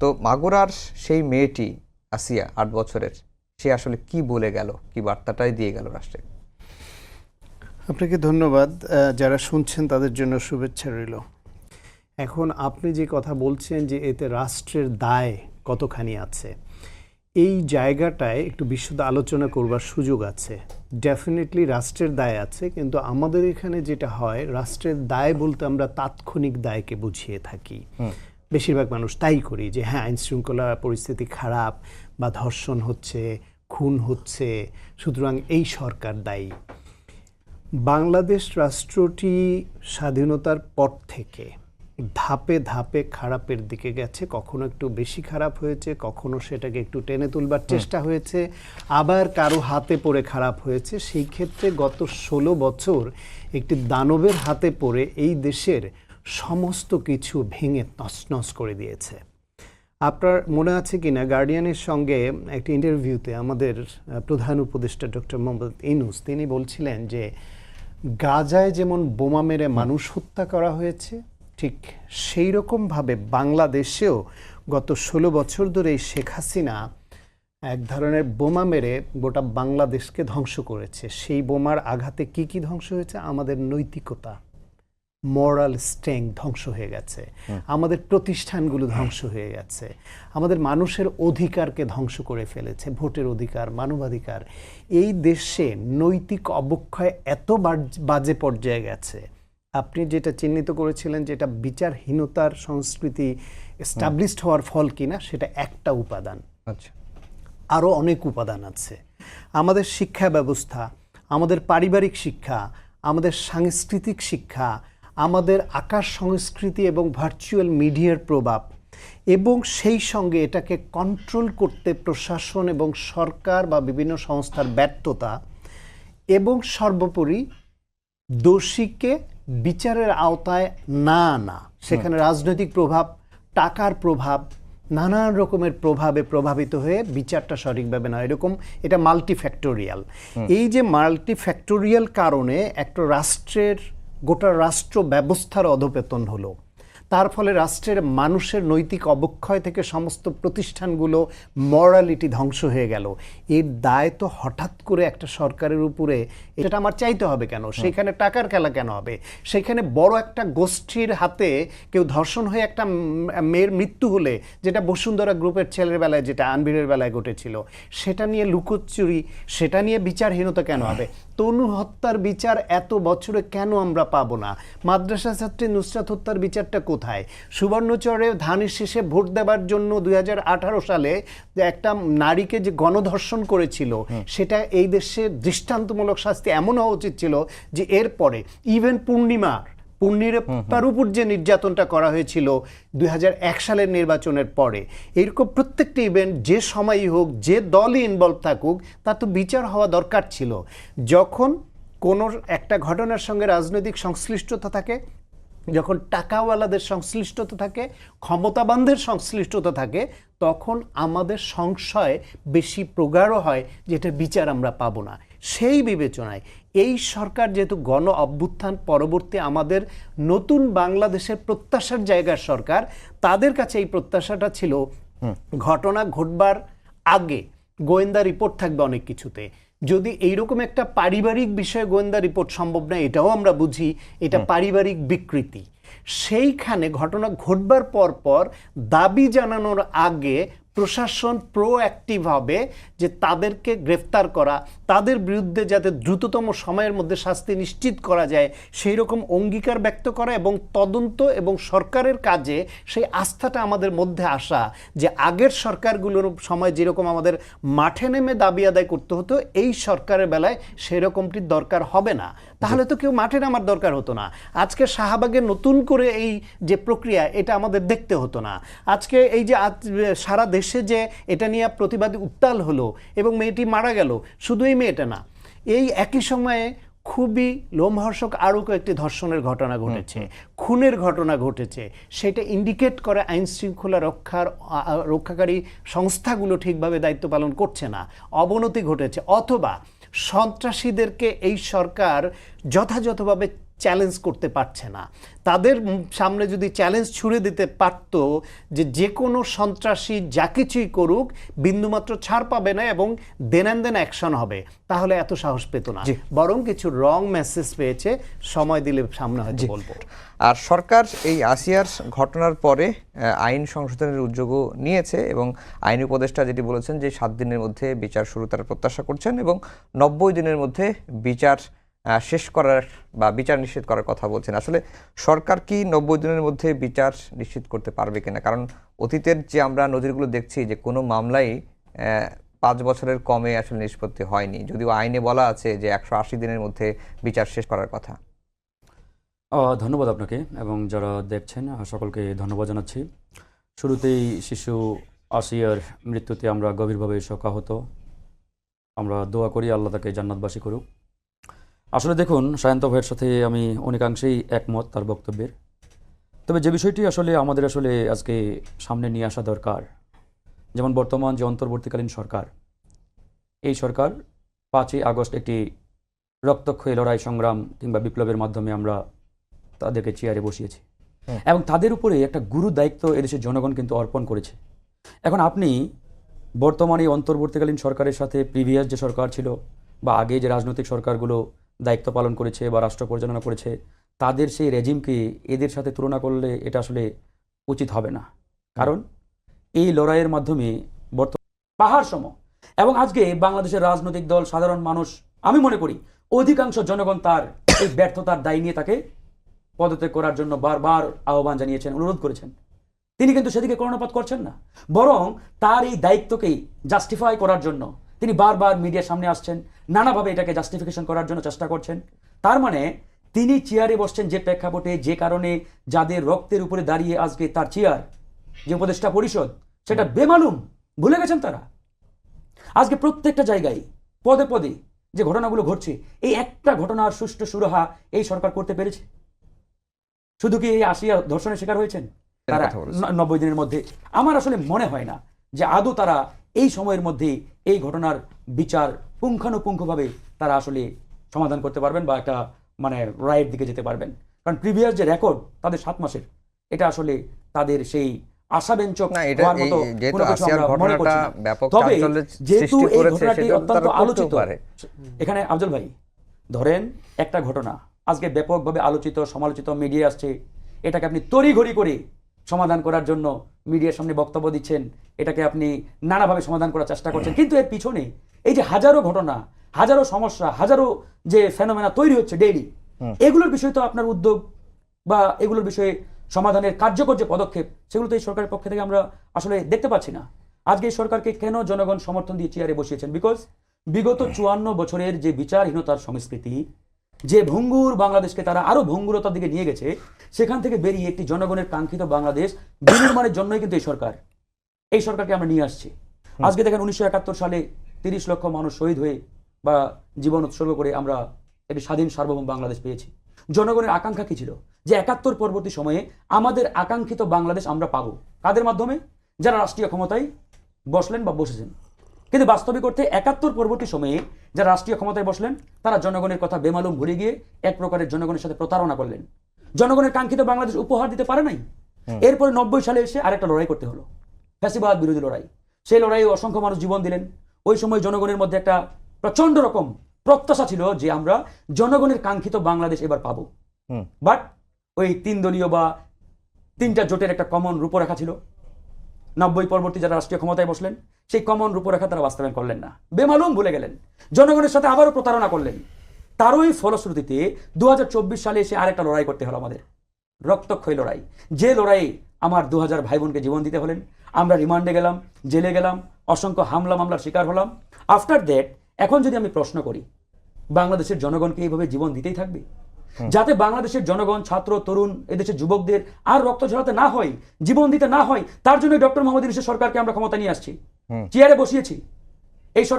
তো মাগুরার সেই মেয়েটি আসিয়া আট বছরের সে আসলে কি বলে গেল কি বার্তাটাই দিয়ে গেল রাষ্ট্রে আপনাকে ধন্যবাদ যারা শুনছেন তাদের জন্য শুভেচ্ছা রইল। এখন আপনি যে কথা বলছেন যে এতে রাষ্ট্রের দায় কতখানি আছে এই জায়গাটায় একটু বিশুদ্ধ আলোচনা করবার সুযোগ আছে। ডেফিনেটলি রাষ্ট্রের দায় আছে কিন্তু আমাদের এখানে যেটা হয় রাষ্ট্রের দায় বলতে আমরা তাৎক্ষণিক দায়কে বুঝিয়ে থাকি। বেশিরভাগ মানুষ তাই করি যে হ্যাঁ আইন শৃঙ্খলা পরিস্থিতি খারাপ বা ধর্ষণ হচ্ছে খুন হচ্ছে সুতরাং এই সরকার দায়ী। বাংলাদেশ রাষ্ট্রটি স্বাধীনতার পর থেকে ধাপে ধাপে খারাপের দিকে গেছে কখনো একটু বেশি খারাপ হয়েছে কখনো সেটাকে একটু টেনে তুলবার চেষ্টা হয়েছে আবার কারও হাতে পড়ে খারাপ হয়েছে। সেই ক্ষেত্রে গত ষোলো বছর একটি দানবের হাতে পড়ে এই দেশের সমস্ত কিছু ভেঙে তছনছ করে দিয়েছে। আপনার মনে আছে কিনা গার্ডিয়ানের সঙ্গে একটি ইন্টারভিউতে আমাদের প্রধান উপদেষ্টা ডক্টর মোহাম্মদ ইনুস, তিনি বলছিলেন যে, গাজায় যেমন বোমা মেরে মানুষ হত্যা করা হয়েছে, ঠিক সেই রকমভাবে বাংলাদেশেও গত ষোলো বছর ধরে শেখ হাসিনা এক ধরনের বোমা মেরে গোটা বাংলাদেশকে ধ্বংস করেছে। সেই বোমার আঘাতে কি কি ধ্বংস হয়েছে? আমাদের নৈতিকতা মরাল স্ট্রেং ধ্বংস হয়ে গেছে। আমাদের প্রতিষ্ঠানগুলো ধ্বংস হয়ে গেছে। আমাদের মানুষের অধিকারকে ধ্বংস করে ফেলেছে ভোটের অধিকার মানবাধিকার। এই দেশে নৈতিক অবক্ষয় এত বাজ- বাজে পর্যায়ে গেছে। আপনি যেটা চিহ্নিত করেছিলেন যেটা বিচারহীনতার সংস্কৃতি এস্টাবলিশড হওয়ার ফল কিনা সেটা একটা উপাদান। আচ্ছা। আরও অনেক উপাদান আছে। আমাদের শিক্ষা ব্যবস্থা আমাদের পারিবারিক শিক্ষা আমাদের সাংস্কৃতিক শিক্ষা আমাদের আকাশ সংস্কৃতি এবং ভার্চুয়াল মিডিয়ার প্রভাব এবং সেই সঙ্গে এটাকে কন্ট্রোল করতে প্রশাসন এবং সরকার বা বিভিন্ন সংস্থার ব্যর্থতা এবং সর্বোপরি দোষীকে বিচারের আওতায় না আনা সেখানে রাজনৈতিক প্রভাব টাকার প্রভাব নানান রকমের প্রভাবে প্রভাবিত হয়ে বিচারটা সঠিকভাবে না এরকম এটা মাল্টিফ্যাক্টোরিয়াল এই যে মাল্টিফ্যাক্টোরিয়াল কারণে একটা রাষ্ট্রের গোটা রাষ্ট্র ব্যবস্থার অধপেতন হলো। তার ফলে রাষ্ট্রের মানুষের নৈতিক অবক্ষয় থেকে সমস্ত প্রতিষ্ঠানগুলো মরালিটি ধ্বংস হয়ে গেল। এর দায় তো হঠাৎ করে একটা সরকারের উপরে। এটা আমার চাইতে হবে কেন? সেখানে টাকার খেলা কেন হবে? সেখানে বড় একটা গোষ্ঠীর হাতে কেউ ধর্ষণ হয়ে একটা মেয়ের মৃত্যু হলে যেটা বসুন্ধরা গ্রুপের ছেলের বেলায় যেটা আনবীরের বেলায় ঘটেছিল সেটা নিয়ে লুকোচুরি সেটা নিয়ে বিচারহীনতা কেন হবে? তনু হত্যার বিচার এত বছরে কেন আমরা পাবো না? মাদ্রাসা ছাত্রী নুসরাত হত্যার বিচারটা কোথায়? সুবর্ণচরে ধানের শেষে ভোট দেবার জন্য দু হাজার আঠারো সালে যে একটা নারীকে যে গণধর্ষণ করেছিল সেটা এই দেশে দৃষ্টান্তমূলক শাস্তি এমন হওয়া উচিত ছিল যে এরপরে ইভেন পূর্ণিমার পূর্ণিমার উপর যে নির্যাতনটা করা হয়েছিল দুই হাজার এক সালের নির্বাচনের পরে এরকম প্রত্যেকটি ইভেন্ট যে সময়ই হোক যে দলই ইনভলভ থাকুক তা তো বিচার হওয়া দরকার ছিল। যখন কোনো একটা ঘটনার সঙ্গে রাজনৈতিক সংশ্লিষ্টতা থাকে যখন টাকাওয়ালাদের সংশ্লিষ্টতা থাকে ক্ষমতাবানদের সংশ্লিষ্টতা থাকে তখন আমাদের সংশয় বেশি প্রগাঢ় হয় যেটা বিচার আমরা পাবো না। সেই বিবেচনায় এই সরকার যেহেতু গণ অভ্যুত্থান পরবর্তী আমাদের নতুন বাংলাদেশের প্রত্যাশার জায়গার সরকার তাদের কাছে এই প্রত্যাশাটা ছিল ঘটনা ঘটবার আগে গোয়েন্দা রিপোর্ট থাকবে অনেক কিছুতে। যদি এইরকম একটা পারিবারিক বিষয়ে গোয়েন্দা রিপোর্ট সম্ভব না এটাও আমরা বুঝি এটা পারিবারিক বিকৃতি। সেইখানে ঘটনা ঘটবার পর পর দাবি জানানোর আগে প্রশাসন প্রোঅ্যাক্টিভ হবে যে তাদেরকে গ্রেফতার করা, তাদের বিরুদ্ধে যাতে দ্রুততম সময়ের মধ্যে শাস্তি নিশ্চিত করা যায় সেই রকম অঙ্গীকার ব্যক্ত করা এবং তদন্ত এবং সরকারের কাজে সেই আস্থাটা আমাদের মধ্যে আসা যে আগের সরকারগুলোর সময় যেরকম আমাদের মাঠে নেমে দাবি আদায় করতে হতো, এই সরকারের বেলায় সেরকমটির দরকার হবে না। তাহলে তো কেউ মাঠে নামার দরকার হতো না। আজকে শাহবাগে নতুন করে এই যে প্রক্রিয়া এটা আমাদের দেখতে হতো না। আজকে এই যে আজ সারা দেশে যে এটা নিয়ে প্রতিবাদী উত্তাল হলো এবং মেয়েটি মারা গেল শুধু এই মেয়েটা না এই একই সময়ে খুবই লোমহর্ষক আরও কয়েকটি ধর্ষণের ঘটনা ঘটেছে খুনের ঘটনা ঘটেছে। সেটা ইন্ডিকেট করে আইন শৃঙ্খলা রক্ষার রক্ষাকারী সংস্থাগুলো ঠিকভাবে দায়িত্ব পালন করছে না। অবনতি ঘটেছে অথবা সন্ত্রাসীদেরকে এই সরকার যথাযথভাবে চ্যালেঞ্জ করতে পারছে না। তাদের সামনে যদি চ্যালেঞ্জ ছুড়ে দিতে পারত যে যে কোনো সন্ত্রাসী যা কিছুই করুক বিন্দুমাত্র ছাড় পাবে না এবং দেন অ্যান্ড দেন অ্যাকশন হবে। তাহলে এত সাহস পেত না। বরং কিছু রং মেসেজ পেয়েছে সময় দিলে সামনে হয়তো বলব। আর সরকার এই আসিয়ার ঘটনার পরে আইন সংশোধনের উদ্যোগও নিয়েছে এবং আইন উপদেষ্টা যেটি বলেছেন যে সাত দিনের মধ্যে বিচার শুরু তারা প্রত্যাশা করছেন এবং নব্বই দিনের মধ্যে বিচার শেষ করার বা বিচার নিশ্চিত করার কথা বলছেন। আসলে সরকার কি নব্বই দিনের মধ্যে বিচার নিশ্চিত করতে পারবে কিনা? কারণ অতীতের যে আমরা নজিরগুলো দেখছি যে কোনো মামলাই পাঁচ বছরের কমে আসলে নিষ্পত্তি হয়নি। যদিও আইনে বলা আছে যে একশো আশি দিনের মধ্যে বিচার শেষ করার কথা। ধন্যবাদ আপনাকে এবং যারা দেখছেন সকলকে ধন্যবাদ জানাচ্ছি। শুরুতেই শিশু আসিয়ার মৃত্যুতে আমরা গভীরভাবে শোকাহত। আমরা দোয়া করি আল্লাহ তাকে জান্নাতবাসী করুক। আসলে দেখুন সায়ন্ত ভাইয়ের সাথে আমি অনেকাংশেই একমত তার বক্তব্যের। তবে যে বিষয়টি আসলে আমাদের আসলে আজকে সামনে নিয়ে আসা দরকার যেমন বর্তমান যে অন্তর্বর্তীকালীন সরকার এই সরকার পাঁচই আগস্ট একটি রক্তক্ষয়ী লড়াই সংগ্রাম কিংবা বিপ্লবের মাধ্যমে আমরা তাদেরকে চেয়ারে বসিয়েছি। এবং তাদের উপরে একটা গুরু দায়িত্ব এদেশের জনগণ কিন্তু অর্পণ করেছে। এখন আপনি বর্তমানে এই অন্তর্বর্তীকালীন সরকারের সাথে প্রিভিয়াস যে সরকার ছিল বা আগে যে রাজনৈতিক সরকারগুলো দায়িত্ব পালন করেছে বা রাষ্ট্র পরিচালনা করেছে, তাদের সেই রেজিমকে এদের সাথে তুলনা করলে এটা আসলে উচিত হবে না। কারণ এই লড়াইয়ের মাধ্যমে বর্তমান পাহাড় সম। এবং আজকে বাংলাদেশের রাজনৈতিক দল, সাধারণ মানুষ, আমি মনে করি অধিকাংশ জনগণ তার এই ব্যর্থতার দায় নিয়ে তাকে পদত্যাগ করার জন্য বারবার আহ্বান জানিয়েছেন, অনুরোধ করেছেন। তিনি কিন্তু সেদিকে কর্ণপাত করছেন না। বরং তার এই দায়িত্বকেই জাস্টিফাই করার জন্য তিনি বারবার মিডিয়ার সামনে আসছেন নানাভাবে এটাকে জাস্টিফিকেশন করার জন্য চেষ্টা করছেন। তার মানে তিনি চেয়ারে বসছেন যে প্রেক্ষাপটে যে কারণে যাদের রক্তের উপরে দাঁড়িয়ে আজকে তার চেয়ার যে উপদেষ্টা পরিষদ সেটা বেমালুম। ভুলে গেছেন তারা? আজকে প্রত্যেকটা জায়গায় পদে পদে যে ঘটনাগুলো ঘটছে এই একটা ঘটনার সুষ্ঠু সুরাহা এই সরকার করতে পেরেছে? শুধু কি এই আসিয়া ধর্ষণের শিকার হয়েছেন? তারা নব্বই দিনের মধ্যে। আমার আসলে মনে হয় না যে আদৌ তারা এই সময়ের মধ্যে এই ঘটনার বিচার পুঙ্খানুপুঙ্খভাবে তারা আসলে সমাধান করতে পারবেন বা একটা মানে রায়ের দিকে যেতে পারবেন। কারণ প্রিভিয়াস যে রেকর্ড তাদের সাত মাসের এটা আসলে তাদের সেই আশাব্যঞ্জক না হওয়ার মতো কোনো কিছু আমরা মনে করছি তবে যেহেতু এই ঘটনাটি অত্যন্ত আলোচিত। এখানে আফজল ভাই ধরেন একটা ঘটনা আজকে ব্যাপকভাবে আলোচিত সমালোচিত মিডিয়া আসছে এটাকে আপনি তড়িঘড়ি করে সমাধান করার জন্য মিডিয়ার সামনে বক্তব্য দিচ্ছেন। এটাকে আপনি নানাভাবে সমাধান করার চেষ্টা করছেন। কিন্তু এর পিছনে এই যে হাজারো ঘটনা হাজারো সমস্যা হাজারো যে ফেনোমেনা তৈরি হচ্ছে ডেইলি এগুলোর বিষয়ে তো আপনার উদ্যোগ বা এগুলোর বিষয়ে সমাধানের কার্যকর যে পদক্ষেপ সেগুলো তো এই সরকারের পক্ষ থেকে আমরা আসলে দেখতে পাচ্ছি না। আজকে এই সরকারকে কেন জনগণ সমর্থন দিয়ে চেয়ারে বসিয়েছেন? বিকজ বিগত চুয়ান্ন বছরের যে বিচারহীনতার সংস্কৃতি যে ভঙ্গুর বাংলাদেশকে তারা আরও ভঙ্গুরতার দিকে নিয়ে গেছে সেখান থেকে বেরিয়ে একটি জনগণের কাঙ্ক্ষিত বাংলাদেশ বিনির্মাণের জন্যই কিন্তু এই সরকার। এই সরকারকে আমরা নিয়ে আসছি। আজকে দেখেন উনিশশো একাত্তর সালে তিরিশ লক্ষ মানুষ শহীদ হয়ে বা জীবন উৎসর্গ করে আমরা একটি স্বাধীন সার্বভৌম বাংলাদেশ পেয়েছি। জনগণের আকাঙ্ক্ষা কি ছিল? যে একাত্তর পরবর্তী সময়ে আমাদের আকাঙ্ক্ষিত বাংলাদেশ আমরা পাবো। কাদের মাধ্যমে? যারা রাষ্ট্রীয় ক্ষমতায় বসলেন বা বসেছেন। কিন্তু বাস্তবিক অর্থে একাত্তর পরবর্তী সময়ে যারা রাষ্ট্রীয় ক্ষমতায় বসলেন তারা জনগণের কথা বেমালুম ভুলে গিয়ে এক প্রকারের জনগণের সাথে প্রতারণা করলেন। জনগণের কাঙ্ক্ষিত বাংলাদেশ উপহার দিতে পারে নাই? এরপরে নব্বই সালে এসে আরেকটা লড়াই করতে হলো ফ্যাসিবাদ বিরোধী লড়াই। সেই লড়াইয়ে অসংখ্য মানুষ জীবন দিলেন। ওই সময় জনগণের মধ্যে একটা প্রচণ্ড রকম প্রত্যাশা ছিল যে আমরা জনগণের কাঙ্ক্ষিত বাংলাদেশ এবার পাবো। বাট ওই তিন দলীয় বা তিনটা জোটের একটা কমন রূপরেখা ছিল। নব্বই পরবর্তী যারা রাষ্ট্রীয় ক্ষমতায় বসলেন, সেই কমন রূপরেখা তারা বাস্তবায়ন করলেন না। বেমালুম ভুলে গেলেন। জনগণের সাথে আবারও প্রতারণা করলেন। তারই ফলশ্রুতিতে দু হাজার চব্বিশ সালে এসে আরেকটা লড়াই করতে হলো আমাদের। রক্তক্ষয়ী লড়াই। যে লড়াইয়ে আমার দু হাজার ভাই বোনকে জীবন দিতে হলেন, আমরা রিমান্ডে গেলাম, জেলে গেলাম, অসংখ্য হামলা মামলার শিকার হলাম। আফটার দ্যাট, এখন যদি আমি প্রশ্ন করি, বাংলাদেশের জনগণকে এইভাবে জীবন দিতেই থাকবে? যাতে বাংলাদেশের জনগণ ছাত্র তরুণ এদেশের যুবকদের আর রক্ত ঝরাতে না হয় জীবন দিতে না হয় তার জন্য ডক্টর মোহাম্মদ ইউনূসের সরকারকে আমরা ক্ষমতা নিয়ে আসছি। চেয়ারে বসিয়েছি। এই সরকার